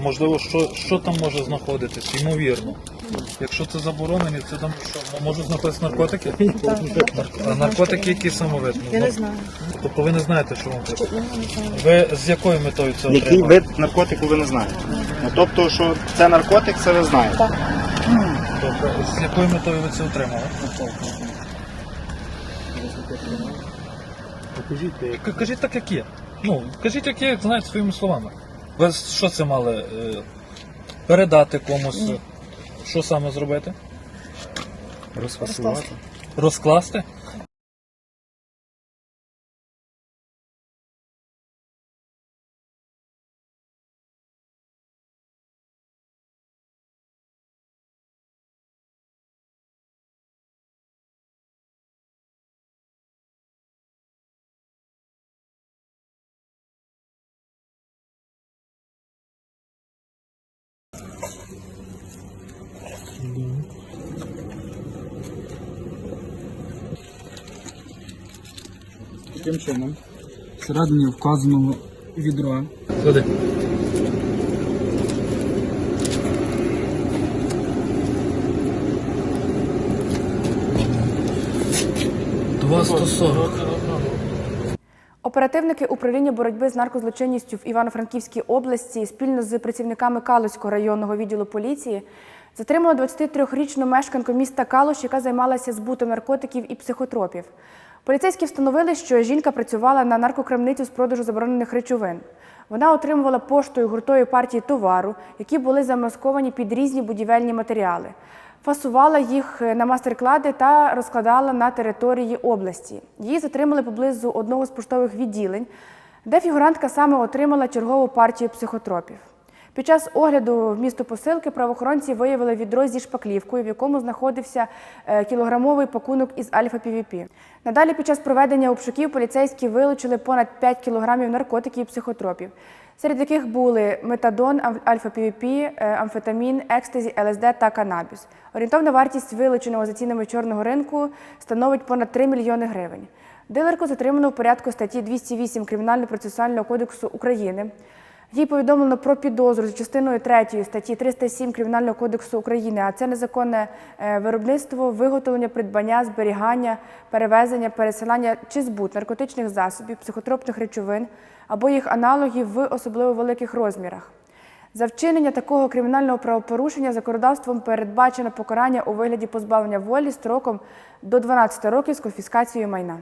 можливо, що, що там може знаходитись, ймовірно. Якщо це заборонені, це там що, можуть знаходитися наркотики? Нар- А наркотики які самовид? Я не знаю. Тобто ви не знаєте, що вам треба? Ви з якою метою це Який отримали? вид наркотику ви не знаєте? Ну, тобто, що це наркотик, це ви знаєте. Так. Тобто, з якою метою ви це отримали? Кажіть так, як є. Ну, кажіть, як є, знаєте, своїми словами. Ви що це мали? е, Передати комусь? Що саме зробити? розфасувати. Розкласти? Таким чином, всередині вказаного відра Куди? Два сто сорок. Оперативники управління боротьби з наркозлочинністю в Івано-Франківській області спільно з працівниками Калуського районного відділу поліції затримали 23-річну мешканку міста Калуш, яка займалася збутом наркотиків і психотропів. Поліцейські встановили, що жінка працювала на наркокрамницю з продажу заборонених речовин. Вона отримувала поштою гуртої партії товару, які були замасковані під різні будівельні матеріали фасувала їх на мастер-клади та розкладала на території області. Її затримали поблизу одного з поштових відділень, де фігурантка саме отримала чергову партію психотропів. Під час огляду в місто посилки правоохоронці виявили відро зі шпаклівкою, в якому знаходився е, кілограмовий пакунок із альфа-півіпі. Надалі під час проведення обшуків поліцейські вилучили понад 5 кілограмів наркотиків і психотропів, серед яких були метадон, альфа-півіпі, е, амфетамін, екстазі, ЛСД та канабіс. Орієнтовна вартість вилученого за цінами чорного ринку становить понад 3 мільйони гривень. Дилерку затримано в порядку статті 208 Кримінально-процесуального кодексу України. Їй повідомлено про підозру за частиною 3 статті 307 Кримінального кодексу України, а це незаконне е, виробництво, виготовлення, придбання, зберігання, перевезення, пересилання чи збут наркотичних засобів, психотропних речовин або їх аналогів в особливо великих розмірах. За вчинення такого кримінального правопорушення законодавством передбачено покарання у вигляді позбавлення волі строком до 12 років з конфіскацією майна.